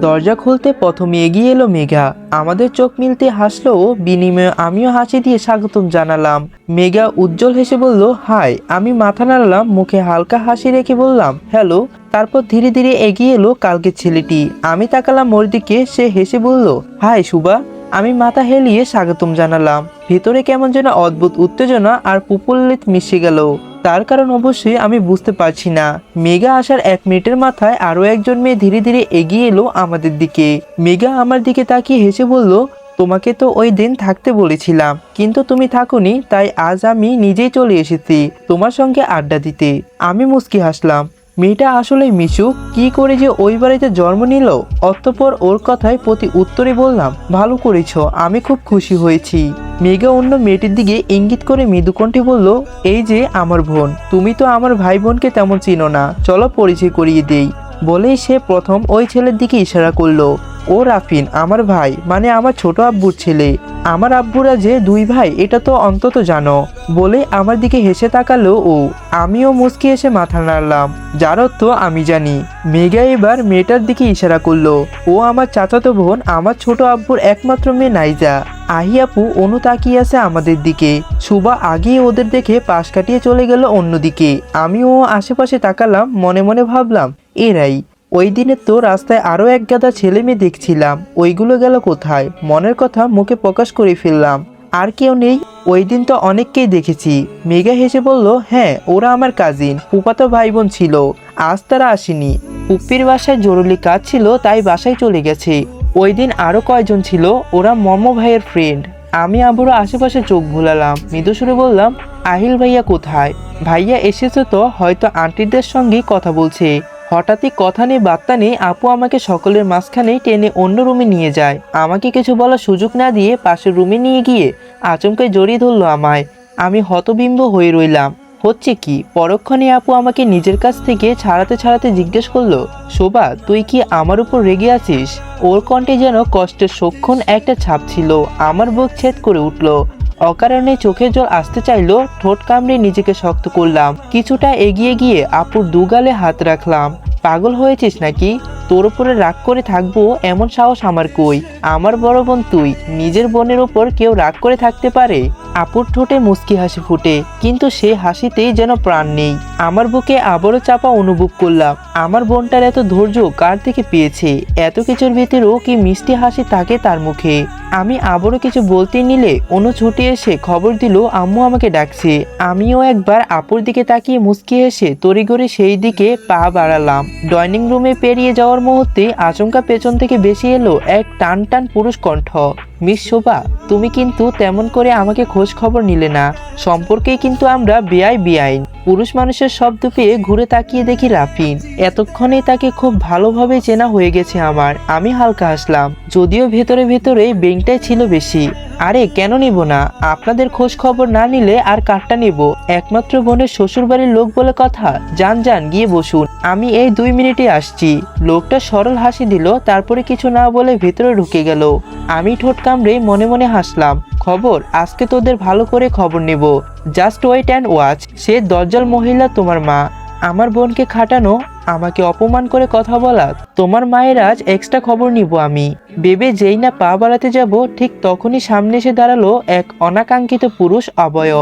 দরজা খুলতে প্রথমে এগিয়ে এলো মেঘা। আমাদের চোখ মিলতে হাসলো বিনিময়ে আমিও হাসি দিয়ে স্বাগতম জানালাম। মেঘা উজ্জ্বল হেসে বলল, হাই, আমি মাথা নাড়ালাম, মুখে হালকা হাসি রেখে বললাম, হ্যালো। তারপর ধীরে ধীরে এগিয়ে এলো কালকের ছেলেটি। আমি তাকালাম ওর দিকে, সে হেসে বলল, হাই, সুবা। আমি মাথা হেলিয়ে স্বাগতম জানালাম। ভিতরে কেমন যেন অদ্ভুত উত্তেজনা আর পুপুল্লিত মিশে গেল। তার কারণ অবশ্যই আমি বুঝতে পারছি না। মেগা আসার এক মিনিটের মাথায় আরও একজন মেয়ে ধীরে ধীরে এগিয়ে এলো আমাদের দিকে। মেগা আমার দিকে তাকিয়ে হেসে বলল, তোমাকে তো ওই দিন থাকতে বলেছিলাম, কিন্তু তুমি থাকোনি, তাই আজ আমি নিজেই চলে এসেছি তোমার সঙ্গে আড্ডা দিতে। আমি মুস্কি হাসলাম। মেয়েটা আসলে মিশু? কি করে যে ওই বাড়িতে জন্ম নিল? অতঃপর ওর কথায় প্রতি উত্তরে বললাম, ভালো করেছ, আমি খুব খুশি হয়েছি। মেঘা অন্য মেয়েটির দিকে ইঙ্গিত করে মৃদুকণ্ঠে বলল, এই যে আমার বোন, তুমি তো আমার ভাই বোনকে তেমন চিনো না। চলো পরিচয় করিয়ে দেই। বলেই সে প্রথম ওই ছেলের দিকে ইশারা করল। ও রাফিন, আমার ভাই মানে আমার ছোট আব্বুর ছেলে। আমার আব্বুরা যে দুই ভাই, এটা তো অন্তত জানো। বলে আমার দিকে হেসে তাকালো ও। আমিও মুচকি এসে মাথা নাড়লাম। যার অর্থ আমি জানি। মেঘা এবার মেয়েটার দিকে ইশারা করল। ও আমার চাচাতো বোন, আমার ছোট আব্বুর একমাত্র মেয়ে নাইজা। আহি আপু, অনু তাকিয়ে আছে আমাদের দিকে। সুবা আগেই ওদের দেখে পাশ কাটিয়ে চলে গেল অন্যদিকে। আমিও আশেপাশে তাকালাম, মনে মনে ভাবলাম এরাই। ওই দিনে তো রাস্তায় আরও এক গাদা ছেলে মেয়ে দেখছিলাম। ওইগুলো গেল কোথায়? মনের কথা মুখে প্রকাশ করে ফেললাম। আর কেউ নেই? ওই দিন তো অনেককেই দেখেছি। মেঘা হেসে বলল হ্যাঁ ওরা আমার কাজিন ফুপাতো ভাই বোন ছিল। আজ তারা আসেনি। পুপ্পির বাসায় জরুরি কাজ ছিল, তাই বাসায় চলে গেছে। ওই দিন আরও কয়জন ছিল? ওরা মম ভাইয়ের ফ্রেন্ড আমি আবারও আশেপাশে চোখ ভুলালাম মৃদু সুরে বললাম, আহিল ভাইয়া কোথায়? ভাইয়া এসেছে তো, হয়তো আন্টিদের সঙ্গে কথা বলছে। হঠাৎই কথা নেই বার্তা নেই আপু আমাকে সকলের মাঝখানে টেনে অন্য রুমে নিয়ে যায়। আমাকে কিছু বলার সুযোগ না দিয়ে পাশের রুমে নিয়ে গিয়ে আচমকে জড়িয়ে ধরলো আমায়। আমি হতবিম্ব হয়ে রইলাম। হচ্ছে কি? পরক্ষণে আপু আমাকে নিজের কাছ থেকে ছাড়াতে ছাড়াতে জিজ্ঞেস করল, শোভা, তুই কি আমার উপর রেগে আছিস? ওর কণ্ঠে যেন কষ্টের সক্ষণ একটা ছাপ ছিল। আমার বুক ছেদ করে উঠল। অকারণে চোখের জল আসতে চাইলো, ঠোঁট কামড়ে নিজেকে শক্ত করলাম। কিছুটা এগিয়ে গিয়ে আপুর দুগালে হাত রাখলাম। পাগল হয়েছিস নাকি? তোর উপরে রাগ করে থাকব এমন সাহস আমার কই? আমার বড় বোন তুই, নিজের বোনের ওপর কেউ রাগ করে থাকতে পারে? আপুর ঠোঁটে মুচকি হাসি ফুটে, কিন্তু সে হাসিতেই যেন প্রাণ নেই। আমার বুকে আবারও চাপা অনুভব করলাম। আমার বোনটার এত ধৈর্য কার থেকে পেয়েছে? এত কিছুর ভেতরেও কি মিষ্টি হাসি থাকে তার মুখে? আমি আবারও কিছু বলতে নিলে অনু ছুটে এসে খবর দিল, আম্মু আমাকে ডাকছে। আমিও একবার আপুর দিকে তাকিয়ে মুচকি এসে তড়িঘড়ি সেই দিকে পা বাড়ালাম। ডাইনিং রুমে পেরিয়ে যাওয়ার মুহূর্তে আচমকা পেছন থেকে বেশি এলো এক টান টান পুরুষ কণ্ঠ, মিস শোভা, তুমি কিন্তু তেমন করে আমাকে খোঁজ খবর নিলে না। সম্পর্কেই কিন্তু আমরা বেআই বেআইন। পুরুষ মানুষের শব্দ পেয়ে ঘুরে তাকিয়ে দেখি রাফিন। এতক্ষণে তাকে খুব ভালোভাবে চেনা হয়ে গেছে আমার। আমি হালকা হাসলাম। যদিও ভেতরে ভেতরে বেংটাই ছিল বেশি। আরে, কেন নিব না? আপনাদের খোঁজ খবর না নিলে আর কাঠটা নিব? একমাত্র বোনের শ্বশুরবাড়ির লোক বলে কথা? যান যান, গিয়ে বসুন। আমি এই দুই মিনিটে আসছি। লোকটা সরল হাসি দিল, তারপরে কিছু না বলে ভেতরে ঢুকে গেল। আমি ঠোঁট কামড়ে মনে মনে হাসলাম। খবর, আজকে তোদের ভালো করে খবর নেব। Just wait and watch. সে দজ্জাল মহিলা তোমার মা। আমার বোনকে খাটানো, আমাকে অপমান করে কথা বলা, তোমার মায়ের আজ এক্সট্রা খবর নিব আমি। বেবে যেই না পা বাড়াতে যাব, ঠিক তখনই সামনে এসে দাঁড়াল এক অনাকাঙ্ক্ষিত পুরুষ অবয়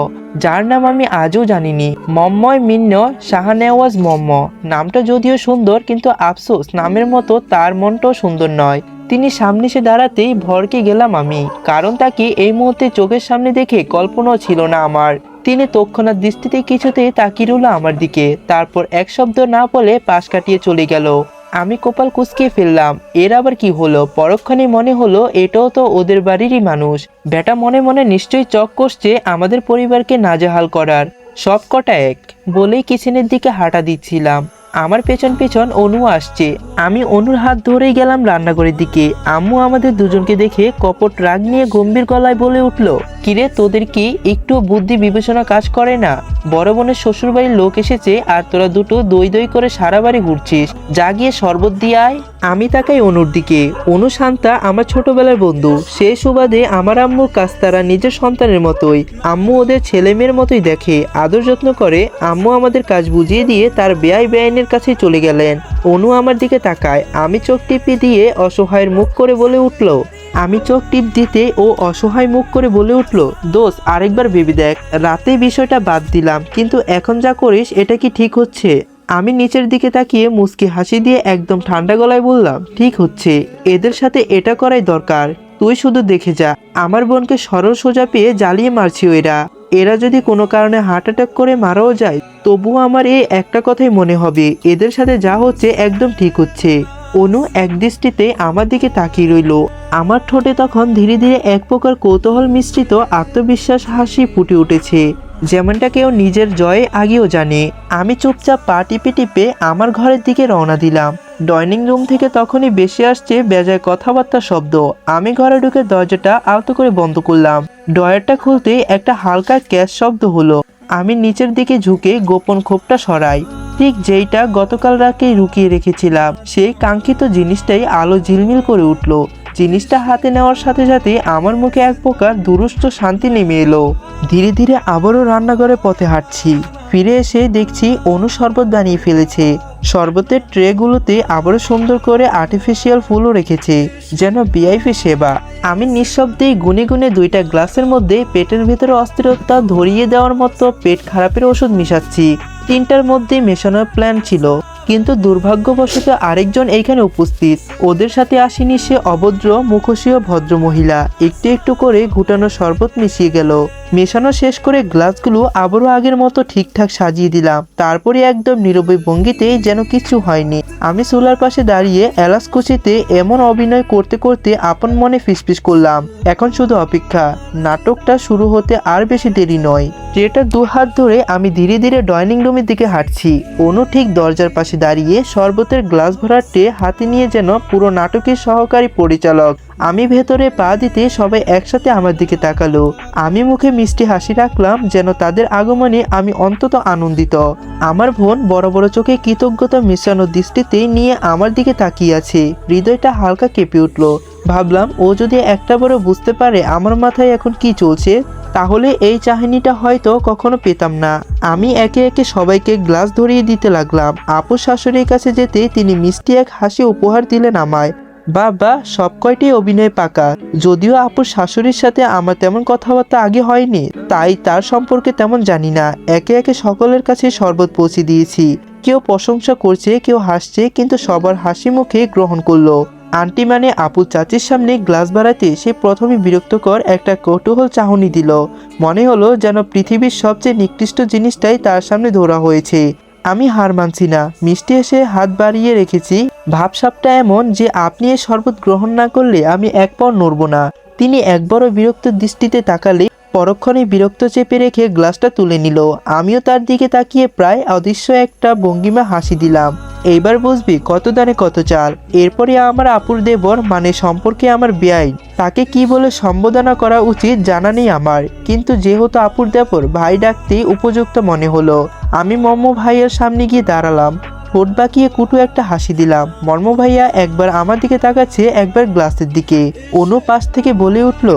যার নাম আমি আজও জানিনি। মম্ময় মিন্ন, শাহানেওয়াজ মম্ম। নামটা যদিও সুন্দর, কিন্তু আফসোস, নামের মতো তার মনটাও সুন্দর নয়। তিনি সামনে এসে দাঁড়াতেই ভরকে গেলাম আমি, কারণ তাকে এই মুহূর্তে চোখের সামনে দেখে কল্পনাও ছিল না আমার। তিনি তৎক্ষণাৎ দৃষ্টিতে কিছুতেই তাকিয়ে রইল আমার দিকে। তারপর এক শব্দ না বলে পাশ কাটিয়ে চলে গেল। আমি কপাল কুচকে ফেললাম। এর আবার কি হলো? পরক্ষণে মনে হলো, এটাও তো ওদের বাড়িরই মানুষ। বেটা মনে মনে নিশ্চয়ই চক করছে আমাদের পরিবারকে নাজেহাল করার। সব কটা এক। বলেই কিচেনের দিকে হাঁটা দিচ্ছিলাম। আমার পেছন পেছন অনু আসছে। আমি অনুর হাত ধরেই গেলাম রান্নাঘরের দিকে। আম্মু আমাদের দুজনকে দেখে কপট রাগ নিয়ে গম্ভীর গলায় বলে উঠল, কিরে, তোদের কি একটু বুদ্ধি বিবেচনা কাজ করে না? বড় বোনের শ্বশুরবাড়ির লোক এসেছে আর তোরা দুটো দই দই করে সারা বাড়ি ঘুরছিস। যা গিয়ে শরবত দিয়ে আয়। আমি তাকাই অনুর দিকে। অনু শান্তা আমার ছোটবেলার বন্ধু। সে সুবাদে আমার আম্মুর কাছ তারা নিজের সন্তানের মতোই। আম্মু ওদের ছেলে মেয়ের মতোই দেখে, আদর যত্ন করে আম্মু আমাদের কাজ বুঝিয়ে দিয়ে তার বেআই বেআইনের শাশুড়ির কাছে চলে গেলেন। অনু আমার দিকে তাকায়। আমি চোখ টিপি দিয়ে অসহায়ের মুখ করে বলে উঠল, আমি চোখ টিপ দিতে ও অসহায় মুখ করে বলে উঠল দোষ আরেকবার ভেবে দেখ। রাতে বিষয়টা বাদ দিলাম, কিন্তু এখন যা করিস, এটা কি ঠিক হচ্ছে? আমি নিচের দিকে তাকিয়ে মুচকি হাসি দিয়ে একদম ঠান্ডা গলায় বললাম, ঠিক হচ্ছে। এদের সাথে এটা করাই দরকার। তুই শুধু দেখে যা। আমার বোনকে সরল সোজা পেয়ে জ্বালিয়ে মারছি এরা। এরা যদি কোনো কারণে হার্ট অ্যাটাক করে মারাও যায়, তবুও আমার এই একটা কথাই মনে হবে, এদের সাথে যা হচ্ছে একদম ঠিক হচ্ছে। অনু এক দৃষ্টিতে আমার দিকে তাকিয়ে রইল। আমার ঠোঁটে তখন ধীরে ধীরে এক প্রকার কৌতূহল মিশ্রিত আত্মবিশ্বাস হাসি ফুটে উঠেছে। যেমনটা কেউ নিজের জয়ে আগেও জানে, আমি চুপচাপ পা টিপে টিপে আমার ঘরের দিকে রওনা দিলাম। ডাইনিং রুম থেকে তখনই বেশি আসছে বেজায় কথাবার্তা শব্দ। আমি ঘরে ঢুকে দরজাটা আলতো করে বন্ধ করলাম। ডয়ারটা খুলতে একটা হালকা ক্যাশ শব্দ হলো। আমি নিচের দিকে ঝুঁকে গোপন খোপটা সরাই। ঠিক যেইটা গতকাল রাতেই লুকিয়ে রেখেছিলাম, সেই কাঙ্ক্ষিত জিনিসটাই আলো ঝিলমিল করে উঠল। জিনিসটা হাতে নেওয়ার সাথে সাথে আমার মুখে এক প্রকার দুরুষ্ট শান্তি নেমে এলো। ধীরে ধীরে আবারও রান্নাঘরে পথে হাঁটছি। ফিরে এসে দেখছি অনু শরবত বানিয়ে ফেলেছে। শরবতের ট্রেগুলোতে আবারও সুন্দর করে আর্টিফিশিয়াল ফুলও রেখেছে, যেন বিআইপি সেবা। আমি নিঃশব্দেই গুনে গুনে দুইটা গ্লাসের মধ্যে পেটের ভেতরে অস্থিরতা ধরিয়ে দেওয়ার মতো পেট খারাপের ওষুধ মিশাচ্ছি। তিনটার মধ্যে মেশানোর প্ল্যান ছিল। কিন্তু দুর্ভাগ্যবশত আরেকজন এইখানে উপস্থিত। ওদের সাথে আসেনি সে অভদ্র মুখোশীয় ভদ্র মহিলা। একটু একটু করে ঘুটানো শরবত মিশিয়ে গেল। মেশানো শেষ করে গ্লাসগুলো আবারও আগের মতো ঠিকঠাক সাজিয়ে দিলাম। তারপরে একদম নীরবে ভঙ্গিতে যেন কিছু হয়নি। আমি চুলার পাশে দাঁড়িয়ে এলাচ কুচিতে এমন অভিনয় করতে করতে আপন মনে ফিসফিস করলাম। এখন শুধু অপেক্ষা। নাটকটা শুরু হতে আর বেশি দেরি নয়। ট্রেটা দু হাত ধরে আমি ধীরে ধীরে ডাইনিং রুমের দিকে হাঁটছি। অনু ঠিক দরজার পাশে দাঁড়িয়ে শরবতের গ্লাস ভরার ট্রে হাতে নিয়ে যেন পুরো নাটকের সহকারী পরিচালক। আমি ভেতরে পা দিতে সবাই একসাথে আমার দিকে তাকালো। আমি মুখে মিষ্টি হাসি রাখলাম যেন তাদের আগমনে আমি অন্তত আনন্দিত। আমার বোন বড় বড় চোখে কৃতজ্ঞতা মিশানো দৃষ্টিতে নিয়ে আমার দিকে তাকিয়ে আছে। হৃদয়টা হালকা কেঁপে উঠল। ভাবলাম, ও যদি একটা বড় বুঝতে পারে আমার মাথায় এখন কি চলছে, তাহলে এই চাহিনিটা হয়তো কখনো পেতাম না। আমি একে একে সবাইকে গ্লাস ধরিয়ে দিতে লাগলাম। আপু শাশুড়ির কাছে যেতে তিনি মিষ্টি এক হাসি উপহার দিলেন আমায়। বাবা, সব কয়টি অভিনয় পাকা। যদিও আপুর শাশুড়ির সাথে আমার তেমন কথাবার্তা আগে হয়নি, তাই তার সম্পর্কে তেমন জানি না। একে একে সকলের কাছে শরবত পৌঁছে দিয়েছি। কেউ প্রশংসা করছে, কেউ হাসছে, কিন্তু সবার হাসি মুখে গ্রহণ করল। আন্টি মানে আপু চাচির সামনে গ্লাস বাড়াতে সে প্রথমে বিরক্তকর একটা কৌতূহল চাহনি দিল। মনে হলো যেন পৃথিবীর সবচেয়ে নিকৃষ্ট জিনিসটাই তার সামনে ধরা হয়েছে। আমি হার মানছি না। মিষ্টি এসে হাত বাড়িয়ে রেখেছি। ভাবসাপটা এমন যে আপনি এ শরবত গ্রহণ না করলে আমি এক পর নড়ব না। তিনি একবারও বিরক্ত দৃষ্টিতে তাকালে পরক্ষণে বিরক্ত চেপে রেখে গ্লাসটা তুলে নিল। আমিও তার দিকে তাকিয়ে প্রায় অদৃশ্য একটা ভঙ্গিমা হাসি দিলাম। এইবার বুঝবি কত দানে কত চাল। এরপরে আমার আপুর দেবর মানে সম্পর্কে আমার বেআইন, তাকে কি বলে সম্বোধনা করা উচিত জানা নেই আমার। কিন্তু যেহেতু আপুর দেবর ভাই ডাকতেই উপযুক্ত মনে হলো, আমি মম্ম ভাইয়ের সামনে গিয়ে দাঁড়ালাম। ঠোঁট বাঁকিয়ে কুটু একটা হাসি দিলাম। মর্ম ভাইয়া একবার আমার দিকে তাকাচ্ছে একবার গ্লাসের দিকে। অনু পাশ থেকে বলে উঠল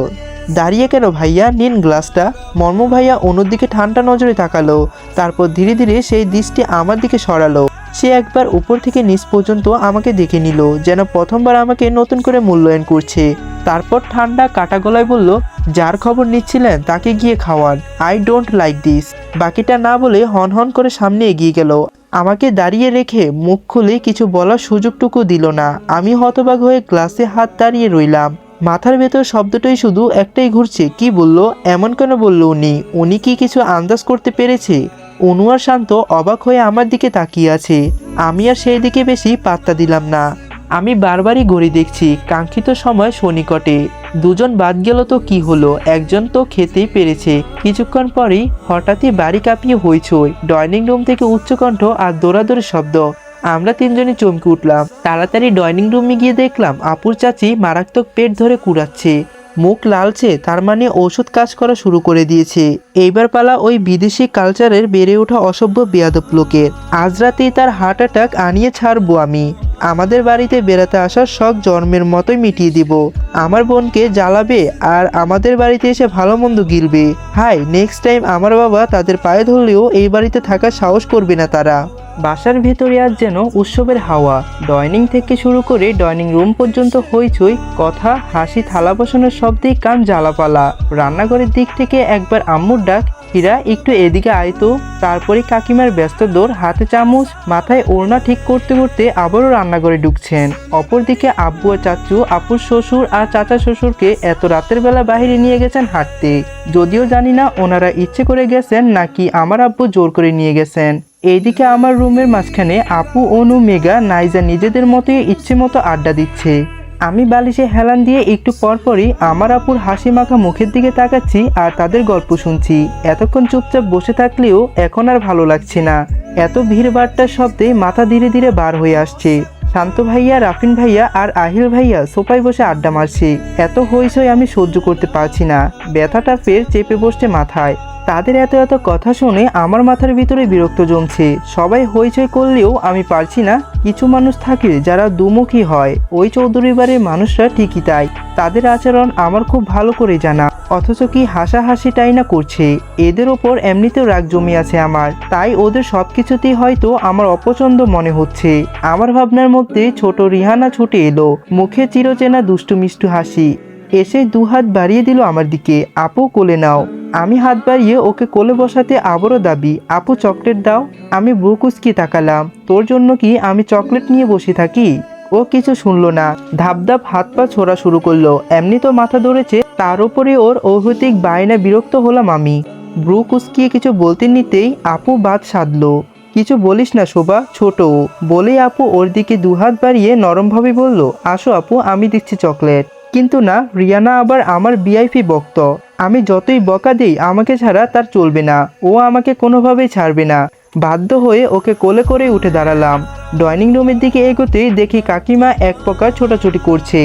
দাঁড়িয়ে কেন ভাইয়া? নিন গ্লাসটা। মর্ম ভাইয়া অনুর দিকে ঠান্ডা নজরে তাকালো। তারপর ধীরে ধীরে সেই দৃষ্টি আমার দিকে সরালো। সে একবার উপর থেকে নিচ পর্যন্ত আমাকে দেখে নিল, যেন প্রথমবার আমাকে নতুন করে মূল্যায়ন করছে। তারপর ঠান্ডা কাটা গলায় বলল, যার খবর নিচ্ছিলেন তাকে গিয়ে খাওয়ান। আই ডোন্ট লাইক দিস বাকিটা না বলে হন হন করে সামনে এগিয়ে গেল। আমাকে দাঁড়িয়ে রেখে মুখ খুলে কিছু বলার সুযোগটুকু দিল না। আমি হতবাক হয়ে গ্লাসে হাত দাঁড়িয়ে রইলাম। মাথার ভেতর শব্দটাই শুধু একটাই ঘুরছে। কি বলল? এমন কেন বলল উনি? উনি কি কিছু আন্দাজ করতে পেরেছে? অনু আর শান্ত অবাক হয়ে আমার দিকে তাকিয়ে আছে। আমি আর সেই দিকে বেশি পাত্তা দিলাম না। আমি বারবারই ঘড়ি দেখছি, কাঙ্ক্ষিত সময় সনিকটে। দুজন বাদ গেল তো কি হলো? একজন তো খেতেই পেরেছে। কিছুক্ষণ পরেই হঠাৎই বাড়ি কাঁপিয়ে হইচই। ডাইনিং রুম থেকে উচ্চকণ্ঠ আর দৌড়াদৌড়ি শব্দ। আমরা তিনজনই চমকে উঠলাম। তাড়াতাড়ি ডাইনিং রুমে গিয়ে দেখলাম আপুর চাচি মারাত্মক পেট ধরে কুড়াচ্ছে। মুখ লালচে, তার মানে ওষুধ কাজ করা শুরু করে দিয়েছে। এইবার পালা ওই বিদেশি কালচারের বেড়ে ওঠা অসভ্য বেয়াদব লোকের। আজ রাতেই তার হার্ট অ্যাটাক আনিয়ে ছাড়বো আমি। আমাদের বাড়িতে বেড়াতে আসার শখ জন্মের মতোই মিটিয়ে দিব। আমার বোনকে জ্বালাবে আর আমাদের বাড়িতে এসে ভালো মন্দ গিলবে। হাই নেক্সট টাইম আমার বাবা তাদের পায়ে ধরলেও এই বাড়িতে থাকার সাহস করবে না তারা। বাসার ভেতরে আজ যেন উৎসবের হাওয়া। ডাইনিং থেকে শুরু করে ডাইনিং রুম পর্যন্ত হইচই, কথা, হাসি, থালা বসানোর শব্দেই কান জ্বালাপালা। রান্নাঘরের দিক থেকে একবার আম্মুর ডাক হীরা একটু এদিকে আয় তো। তারপরে কাকিমার ব্যস্ত দৌড় হাতে চামচ, মাথায় ওড়না ঠিক করতে করতে আবারও রান্নাঘরে ঢুকছেন। অপরদিকে আব্বু আর চাচু, আপুর শ্বশুর আর চাচা শ্বশুরকে এত রাতের বেলা বাহিরে নিয়ে গেছেন হাঁটতে। যদিও জানি না ওনারা ইচ্ছে করে গেছেন নাকি আমার আব্বু জোর করে নিয়ে গেছেন। এইদিকে আমার রুমের মাঝখানে আপু, অনু মেগা নাইজা নিজেদের মতোই ইচ্ছে মতো আড্ডা দিচ্ছে। আমি বালিশে হেলান দিয়ে একটু পরপরই আমার আপুর হাসি মাখা মুখের দিকে তাকাচ্ছি আর তাদের গল্প শুনছি। এতক্ষণ চুপচাপ বসে থাকলেও এখন আর ভালো লাগছে না। এত ভিড়ভাট্টার শব্দে মাথা ধীরে ধীরে বার হয়ে আসছে। শান্ত ভাইয়া, রাফিন ভাইয়া আর আহিল ভাইয়া সোফায় বসে আড্ডা মারছে। এত হইচই আমি সহ্য করতে পারছি না। ব্যথাটা ফের চেপে বসছে মাথায়। তাদের এত এত কথা শুনে আমার মাথার ভিতরে বিরক্ত জমছে। সবাই হইচই করলেও আমি পারছি না। কিছু মানুষ থাকে যারা দুমুখী হয়। ওই চৌধুরী বাড়ির মানুষরা ঠিকই তাই। তাদের আচরণ আমার খুব ভালো করে জানা। অথচ কি হাসাহাসিটাই না করছে? এদের ওপর এমনিতেও রাগ জমি আছে আমার। তাই ওদের সব কিছুতেই হয়তো আমার অপছন্দ মনে হচ্ছে। আমার ভাবনার মধ্যে ছোট রিহানা ছুটে এলো। মুখে চিরচেনা দুষ্টু মিষ্টু হাসি। এসে দু হাত বাড়িয়ে দিল আমার দিকে। আপু কোলে নাও। আমি হাত বাড়িয়ে ওকে কোলে বসাতে আবারও দাবি, আপু, চকলেট দাও। আমি বুকুসকি তাকালাম, তোর জন্য কি আমি চকলেট নিয়ে বসে থাকি? ও কিছু শুনলো না ধাপ ধাপ হাত পা ছোড়া শুরু করল, এমনি তো মাথা ধরেছে, তার উপরে ওর অহৈতিক বায়না বিরক্ত হলাম আমি। ব্রু কুসকিয়ে কিছু বলতে নিতেই আপু বাদ সাধলো, কিছু বলিস না শোভা, ছোট। বলেই আপু ওর দিকে দুহাত বাড়িয়ে নরমভাবে বলল, আসো আপু, আমি দিচ্ছি চকলেট। কিন্তু না, রিয়ানা আবার আমার বিআইপি বক্ত আমি যতই বকা দিই, আমাকে ছাড়া তার চলবে না। ও আমাকে কোনোভাবেই ছাড়বে না। বাধ্য হয়ে ওকে কোলে করে উঠে দাঁড়ালাম। ডাইনিং রুমের দিকে এগোতেই দেখি কাকিমা এক প্রকার ছোটাছুটি করছে।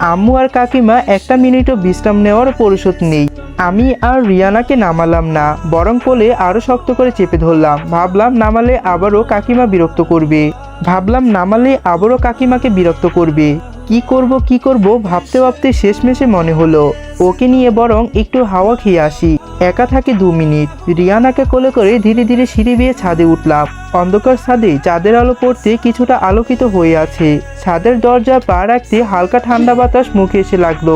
আম্মু আর কাকিমা একটা মিনিটও বিশ্রাম নেওয়ার পরিশোধ নেই। আমি আর রিয়ানাকে নামালাম না, বরং কোলে আরও শক্ত করে চেপে ধরলাম। ভাবলাম নামালে আবারও কাকিমা বিরক্ত করবে। ভাবলাম নামালে আবারও কাকিমাকে বিরক্ত করবে। কি করব কি করব ভাবতে ভাবতে শেষমেশে মনে হলো। ওকে নিয়ে বরং একটু হাওয়া খেয়ে আসি। একা থাকে দু মিনিট। রিয়ানাকে কোলে করে ধীরে ধীরে সিঁড়ি বেয়ে ছাদে উঠলাম। অন্ধকার ছাদে চাঁদের আলো পড়তে কিছুটা আলোকিত হয়ে আছে। ছাদের দরজা পা রাখতে হালকা ঠান্ডা বাতাস মুখে এসে লাগল।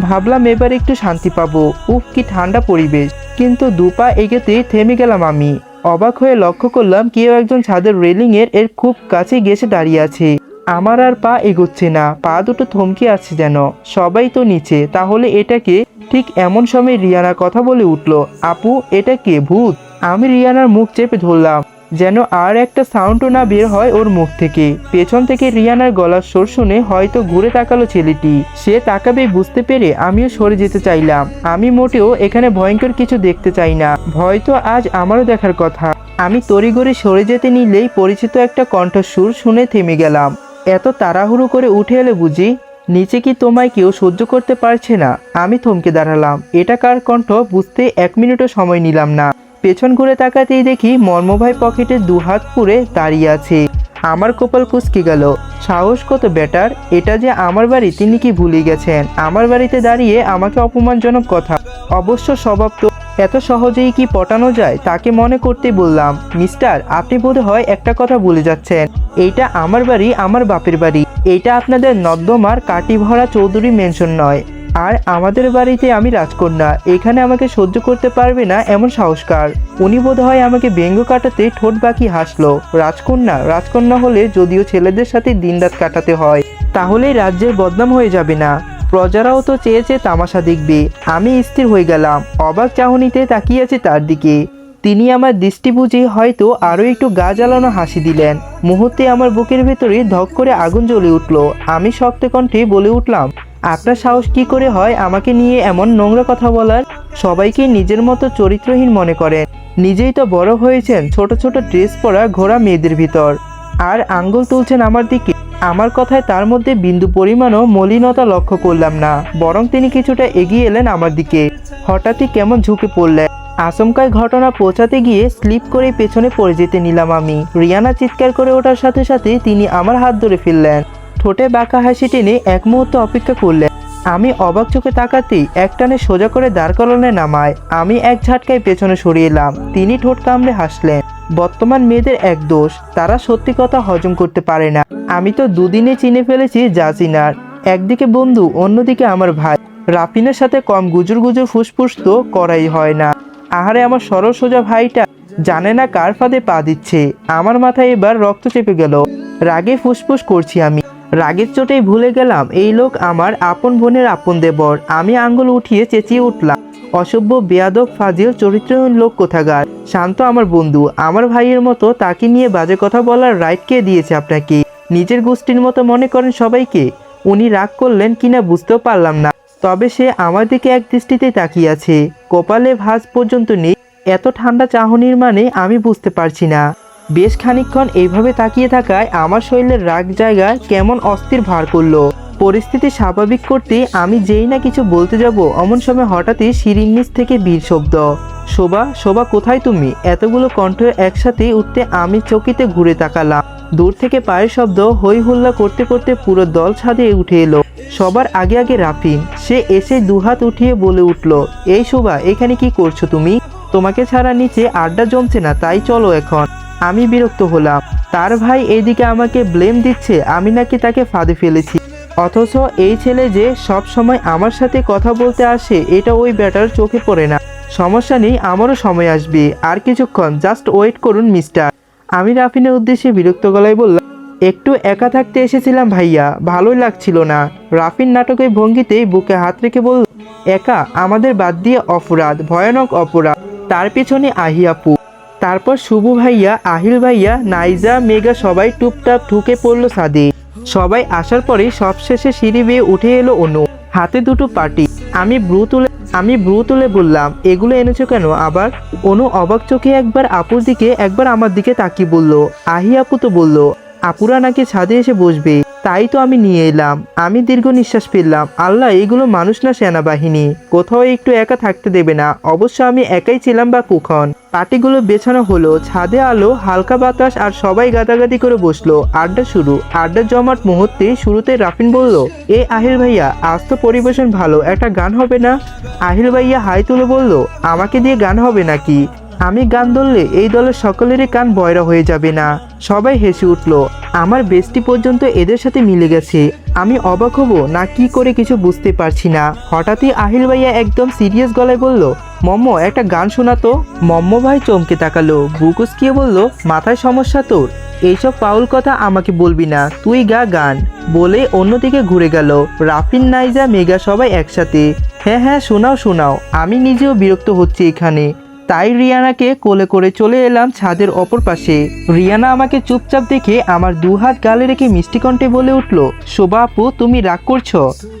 ভাবলাম এবার একটু শান্তি পাবো। উফ, কি ঠান্ডা পরিবেশ। কিন্তু দুপা এগোতে থেমে গেলাম আমি। অবাক হয়ে লক্ষ্য করলাম কেউ একজন ছাদের রেলিং এর এর খুব কাছে গেছে দাঁড়িয়ে আছে। আমার আর পা এগোচ্ছে না, পা দুটো থমকে আছে যেন। সবাই তো নিচে, তাহলে এটাকে ঠিক এমন সময় রিয়ানা কথা বলে উঠল, আপু, এটা কে? ভূত? আমি রিয়ানার মুখ চেপে ধরলাম, যেন আর একটা সাউন্ডও না বের হয় ওর মুখ থেকে। পেছন থেকে রিয়ানার গলার স্বর শুনে হয়তো ঘুরে তাকালো ছেলেটি। সে তাকাবে বুঝতে পেরে আমিও সরে যেতে চাইলাম। আমি মোটেও এখানে ভয়ঙ্কর কিছু দেখতে চাই না। ভয় তো আজ আমারও দেখার কথা। আমি তড়িঘড়ি সরে যেতে নিলেই পরিচিত একটা কণ্ঠস্বর শুনে থেমে গেলাম। এত তাড়াহুড়ো করে উঠে এলে বুঝি, নিচে কি তোমায় কেউ সহ্য করতে পারছে না? আমি থমকে দাঁড়ালাম। এটা কার কণ্ঠ? বুঝতে এক মিনিটও সময় নিলাম না। পেছন ঘুরে তাকাতেই দেখি মর্মভাই পকেটে দু হাত পুরে দাঁড়িয়ে আছে। আমার কপাল কুচকে গেল। সাহস কত বেটার এটা যে আমার বাড়ি, তিনি কি ভুলে গেছেন? আমার বাড়িতে দাঁড়িয়ে আমাকে অপমানজনক কথা। অবশ্য স্বভাব তো এত সহজেই কি পটানো যায়? তাকে মনে করতে বললাম, মিস্টার, আপনি বোধ হয় একটা কথা ভুলে যাচ্ছেন। এইটা আমার বাড়ি, আমার বাপের বাড়ি। এইটা আপনাদের নর্দমার কাটি ভরা চৌধুরী মেনশন নয়। আর আমাদের বাড়িতে আমি রাজকন্যা। এখানে আমাকে সহ্য করতে পারবে না এমন সাহসকার। উনি বোধ হয় আমাকে ব্যঙ্গ কাটাতে ঠোঁট বাকি হাসলো। রাজকন্যা রাজকন্যা হলে যদিও ছেলেদের সাথে দিনরাত কাটাতে হয়, তাহলেই রাজ্যের বদনাম হয়ে যাবে না। প্রজারাও তো চেয়েছে তামাশা দেখবে। আমি স্থির হয়ে গেলাম। অবাক চাহনিতে তাকিয়েছে তার দিকে। তিনি আমার দৃষ্টি বুঝে হয়তো আরও একটু গা জ্বালানো হাসি দিলেন। মুহূর্তে আমার বুকের ভেতরে ধক করে আগুন জ্বলে উঠল। আমি শক্ত কণ্ঠে বলে উঠলাম, আপনার সাহস কি করে হয় আমাকে নিয়ে এমন নোংরা কথা বলার? সবাইকে নিজের মতো চরিত্রহীন মনে করেন। নিজেই তো বড় হয়েছেন ছোট ছোট ড্রেস পরা ঘোড়া মেয়েদের ভিতর। আর আঙ্গুল তুলছেন আমার দিকে। আমার কথায় তার মধ্যে বিন্দু পরিমাণও মলিনতা লক্ষ্য করলাম না, বরং তিনি কিছুটা এগিয়ে এলেন আমার দিকে। হঠাৎই কেমন ঝুঁকে পড়লেন। আচমকায় ঘটনা পৌঁছাতে গিয়ে স্লিপ করে পেছনে পড়ে যেতে নিলাম আমি। রিয়ানা চিৎকার করে ওঠার সাথে সাথে তিনি আমার হাত ধরে ফেললেন। ঠোঁটে বাঁকা হাসি টেনে এক মুহূর্ত অপেক্ষা করলেন। আমি অবাক চোখে তাকাতেই একটানে সোজা করে দাঁড় করালে নামায়। আমি এক ঝাটকায় পেছনে সরিয়ে এলাম। তিনি ঠোঁট কামড়ে হাসলেন। বর্তমান মেয়েদের এক দোষ। তারা সত্যি কথা হজম করতে পারে না। আমি তো দুদিনে চিনে ফেলেছি জাসিনার। একদিকে বন্ধু, অন্যদিকে আমার ভাই। রাফিনের সাথে কম গুজুর গুজুর ফুসফুস তো করাই হয় না। আহারে আমার সরল সোজা ভাইটা জানে না কার ফাঁদে পা দিচ্ছে। আমার মাথায় এবার রক্ত চেপে গেল। রাগে ফুসফুস করছি আমি। রাগের চোটেই ভুলে গেলাম, এই লোক আমার আপন বোনের আপন দেবর। আমি আঙ্গুল উঠিয়ে চেঁচিয়ে উঠলাম, অসভ্য, বেয়াদব, ফাজিল, চরিত্রহীন লোক কোথাকার? শান্ত আমার বন্ধু, আমার ভাইয়ের মতো তাকে নিয়ে বাজে কথা বলার রাইট কে দিয়েছে আপনাকে? নিজের গোষ্ঠীর মতো মনে করেন সবাইকে। উনি রাগ করলেন কিনা বুঝতেও পারলাম না। তবে সে আমার দিকে এক দৃষ্টিতে তাকিয়ে আছে। কপালে ভাঁজ পর্যন্ত নেই। এত ঠান্ডা চাহনির মানে আমি বুঝতে পারছি না। বেশ খানিকক্ষণ এইভাবে তাকিয়ে থাকায় আমার শরীরের রাগ জায়গায় কেমন অস্থির ভার করল। পরিস্থিতি স্বাভাবিক করতে আমি যেই না কিছু বলতে যাব অমন সময় হঠাৎই সিঁড়ির নিচ থেকে বীর শব্দ। শোভা শোভা, কোথায় তুমি? এতগুলো কণ্ঠ একসাথে উঠতে আমি চকিতে ঘুরে তাকালাম। দূর থেকে পায়ের শব্দ হই হুল্লা করতে করতে পুরো দল ছাদে উঠে এলো। সবার আগে আগে রাফিন, সে এসে দুহাত উঠিয়ে বলে উঠল, এই শোভা, এখানে কি করছ তুমি? তোমাকে ছাড়া নিচে আড্ডা জমছে না, তাই চলো এখন। আমি বিরক্ত হলাম। তার ভাই এইদিকে আমাকে ব্লেম দিচ্ছে, আমি নাকি তাকে ফাঁদে ফেলেছি। অথচ এই ছেলে যে সব সময় আমার সাথে কথা বলতে আসে, এটা ওই ব্যাটার চোখে পড়ে না। সমস্যা নেই, আমারও সময় আসবে। আর কিছুক্ষণ, জাস্ট ওয়েট করুন, মিস্টার। আমি রাফিনের উদ্দেশ্যে বিরক্ত গলায় বললাম, একটু একা থাকতে এসেছিলাম ভাইয়া, ভালোই লাগছিল না। রাফিন নাটকের ভঙ্গিতেই বুকে হাত রেখে বলল, একা, আমাদের বাদ দিয়ে অপরাধ, ভয়ানক অপরাধ। তার পিছনে আহিয়াপু তারপর শুভ ভাইয়া, আহিল ভাইয়া, নাইজা মেগা সবাই টুপটাপ ঢুকে পড়ল সাদে সবাই আসার পরে সবশেষে সিঁড়ি বেয়ে উঠে এলো অনু, হাতে দুটো পার্টি আমি ব্রু তুলে আমি ব্রু তুলে বললাম, এগুলো এনেছো কেন? আবার অনু অবাক চোখে একবার আপুর দিকে, একবার আমার দিকে তাকিয়ে বলল, আহি আপু তো বলল, আপুরা নাকি ছাদে এসে বসবে। তাই তো আমি নিয়ে এলাম। আমি দীর্ঘ নিঃশ্বাস ফেললাম। আল্লাহ, এগুলো মানুষ না সেনাবাহিনী। কোথাও একটু একা থাকতে দেবে না। অবশ্য আমি একাই ছিলাম বা কুখন। পাটিগুলো বেছানো হলো। ছাদে আলো, হালকা বাতাস আর সবাই গাদাগাদি করে বসল। আড্ডা শুরু। আড্ডা জমাট মুহূর্তে শুরুতে রাফিন বলল, এ আহিল ভাইয়া, আজ তো পরিবেশন ভালো। একটা গান হবে না? আহিল ভাইয়া হাই তুলে বলল, আমাকে দিয়ে গান হবে নাকি? আমি গান ধরলে এই দলের সকলেরই কান বয়রা হয়ে যাবে না। সবাই হেসে উঠল, আমার বেস্টি পর্যন্ত এদের সাথে মিলে গেছে। আমি অবাক হব না কি করে কিছু বুঝতে পারছি না। হঠাৎই আহিল ভাইয়া একদম সিরিয়াস গলায় বলল, মম্ম, একটা গান শোনাতো মম্ম ভাই চমকে তাকালো বুকুসকিয়ে বলল, মাথায় সমস্যা তোর? এইসব পাউল কথা আমাকে বলবি না, তুই গা গান। বলে অন্যদিকে ঘুরে গেল, রাফিন, নাইজা মেগা সবাই একসাথে। হ্যাঁ হ্যাঁ শোনাও শোনাও, আমি নিজেও বিরক্ত হচ্ছি এখানে। তাই রিয়ানাকে কোলে করে চলে এলাম ছাদের অপর পাশে। রিয়ানা আমাকে চুপচাপ দেখে আমার দুহাত গালে রেখে মিষ্টি কণ্ঠে বলে উঠল, শোভা আপু, তুমি রাগ করছ?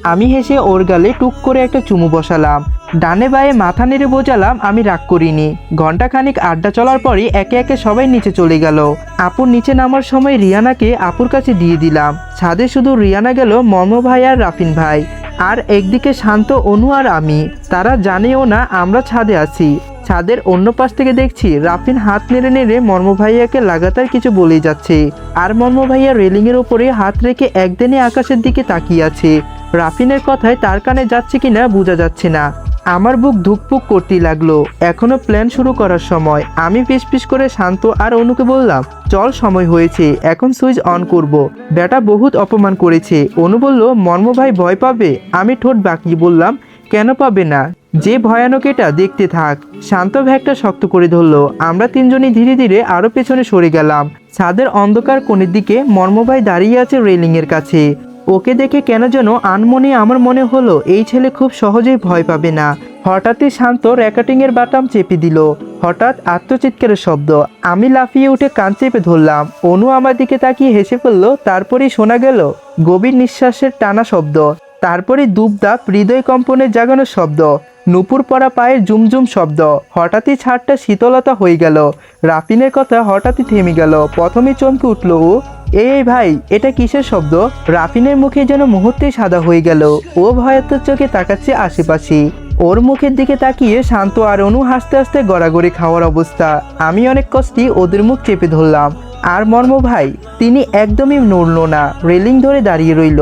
আমি হেসে ওর গালে টুক করে একটা চুমু বসালাম। ডানে বায়ে মাথা নেড়ে বোঝালাম, আমি রাগ করিনি। ঘন্টাখানিক আড্ডা চলার পরই একে একে সবাই নিচে চলে গেল। আপুর নিচে নামার সময় রিয়ানাকে আপুর কাছে দিয়ে দিলাম। ছাদে শুধু রিয়ানা গেল মর্ম ভাই আর রাফিন ভাই। আর একদিকে শান্ত অনু আর আমি। তারা জানেও না আমরা ছাদে আছি। ছাদের অন্য পাশ থেকে দেখছি রাফিন হাত নেড়ে নেড়ে মর্ম ভাইয়াকে লাগাতার কিছু বলেই যাচ্ছে। আর মর্ম ভাইয়া রেলিংয়ের ওপরে হাত রেখে একদিনে আকাশের দিকে তাকিয়ে আছে। রাফিনের কথায় তার কানে যাচ্ছে কিনা বোঝা যাচ্ছে না। আমার বুক ধুকপুক করতেই লাগল। এখনও প্ল্যান শুরু করার সময়। আমি পিস পিস করে শান্ত আর অনুকে বললাম, চল, সময় হয়েছে। এখন সুইচ অন করব। বেটা বহুত অপমান করেছে। অনু বলল, মর্ম ভাই ভয় পাবে? আমি ঠোঁট বাঁকিয়ে বললাম, কেন পাবে না? যে ভয়ানক এটা, দেখতে থাক। শান্ত ভ্যাগটা শক্ত করে ধরলো। আমরা তিনজনই ধীরে ধীরে আরও পেছনে সরে গেলাম। ছাদের অন্ধকার কোণের দিকে মর্মভাই দাঁড়িয়ে আছে রেলিংয়ের কাছে। ওকে দেখে কেন যেন আনমনে আমার মনে হলো, এই ছেলে খুব সহজেই ভয় পাবে না। হঠাৎই শান্ত র্যাকেটিংয়ের বাটাম চেপে দিল। হঠাৎ আত্মচিৎকারের শব্দ। আমি লাফিয়ে উঠে কান চেপে ধরলাম। অনু আমার দিকে তাকিয়ে হেসে ফেলল তারপরেই শোনা গেল? গভীর নিঃশ্বাসের টানা শব্দ। তারপরে দুবদাপ হৃদয় কম্পনের জাগানোর শব্দ। নুপুর পরা পায়ের জুমজুম শব্দ। হঠাৎই ছাদটা শীতলতা হয়ে গেল। রাফিনের কথা হঠাৎই থেমে গেল। প্রথমে চমকে উঠল, ও এই ভাই, এটা কিসের শব্দ? রাফিনের মুখে যেন মুহূর্তেই সাদা হয়ে গেল। ও ভয়াত্মক চোখে তাকাচ্ছে আশেপাশে। ওর মুখের দিকে তাকিয়ে শান্ত আর অনু হাসতে হাসতে গড়াগড়ি খাওয়ার অবস্থা। আমি অনেক কষ্টে ওদের মুখ চেপে ধরলাম। আর মর্ম ভাই, তিনি একদমই নড়ল না, রেলিং ধরে দাঁড়িয়ে রইল।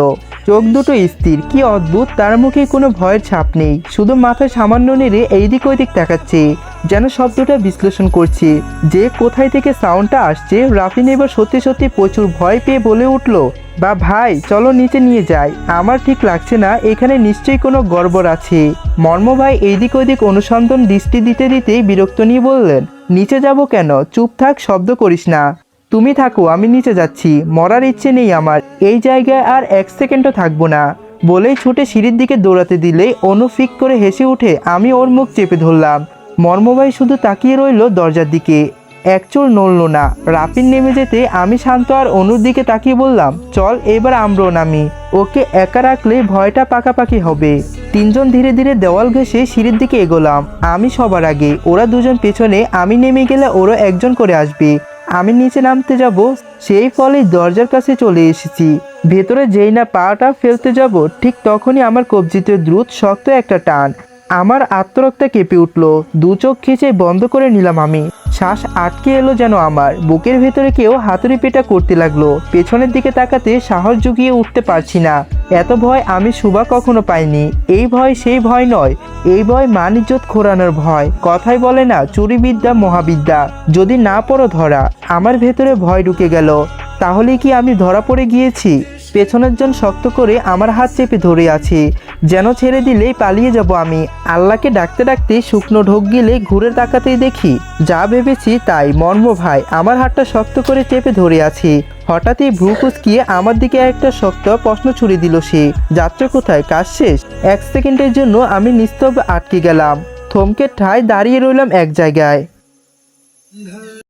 চোখ দুটো স্থির, কি অদ্ভুত, তার মুখে কোনো ভয়ের ছাপ নেই। শুধু মাথায় সামান্য নেড়ে এইদিক ওইদিক তাকাচ্ছে, যেন শব্দটা বিশ্লেষণ করছে। যে কোথায় থেকে সাউন্ডটা আসছে, রাফিন এবার সত্যি সত্যি প্রচুর ভয় পেয়ে বলে উঠল, বা ভাই, চলো নিচে নিয়ে যাই। আমার ঠিক লাগছে না, এখানে নিশ্চয়ই কোনো গড়বড় আছে। মর্ম ভাই এইদিক ওইদিক অনুসন্ধান দৃষ্টি দিতে দিতেই বিরক্ত নিয়ে বললেন, নিচে যাব কেন? চুপ থাক, শব্দ করিস না। তুমি থাকো, আমি নিচে যাচ্ছি। মরার ইচ্ছে নেই আমার। এই জায়গায় আর এক সেকেন্ডও থাকব না। বলেই ছুটে সিঁড়ির দিকে দৌড়াতে দিলে অনু ফিক করে হেসে উঠে আমি ওর মুখ চেপে ধরলাম। মর্মভাই শুধু তাকিয়ে রইল দরজার দিকে। এক চুল নড়ল না। রাপিন নেমে যেতে আমি শান্ত আর অনুর দিকে তাকিয়ে বললাম, চল এবার আমরাও নামি। ওকে একা রাখলে ভয়টা পাকাপাকি হবে। তিনজন ধীরে ধীরে দেওয়াল ঘেঁষে সিঁড়ির দিকে এগোলাম। আমি সবার আগে, ওরা দুজন পেছনে, আমি নেমে গেলে ওরা একজন করে আসবে। আমি নিচে নামতে যাব, সেই ফলে দরজার কাছে চলে এসেছি। ভেতরে যেই না পাটা ফেলতে যাব, ঠিক তখনই আমার কবজিতে দ্রুত শক্ত একটা টান। আমার আত্মরক্তা কেঁপে উঠল। দু চোখ খিচে বন্ধ করে নিলাম আমি। শ্বাস আটকে এলো যেন আমার। বুকের ভেতরে কেউ হাতুড়ি পেটা করতে লাগল। পেছনের দিকে তাকাতে সাহস জুগিয়ে উঠতে পারছি না। এত ভয় আমি সুবা কখনো পাইনি। এই ভয় সেই ভয় নয়। এই ভয় মানিজ্যত খোরানোর ভয়। কথাই বলে না, চুরিবিদ্যা মহাবিদ্যা। যদি না পড়ো ধরা, আমার ভেতরে ভয় ঢুকে গেল। তাহলে কি আমি ধরা পড়ে গিয়েছি? পেছনের জন শক্ত করে আমার হাত চেপে ধরে আছে। যেন ছেড়ে দিলেই পালিয়ে যাব আমি। আল্লাহকে ডাকতে ডাকতে শুকনো ঢোক গিলে ঘুরে তাকাতেই দেখি, যা ভেবেছি তাই। মর্ম ভাই, আমার হাতটা শক্ত করে চেপে ধরে আছে। হঠাৎই ভ্রু কুচকিয়ে আমার দিকে একটা শক্ত প্রশ্ন ছুড়ে দিল সে, যাত্রা কোথায়? কাজ শেষ? এক সেকেন্ডের জন্য আমি নিস্তব্ধ আটকে গেলাম। থমকে ঠায় দাঁড়িয়ে রইলাম এক জায়গায়।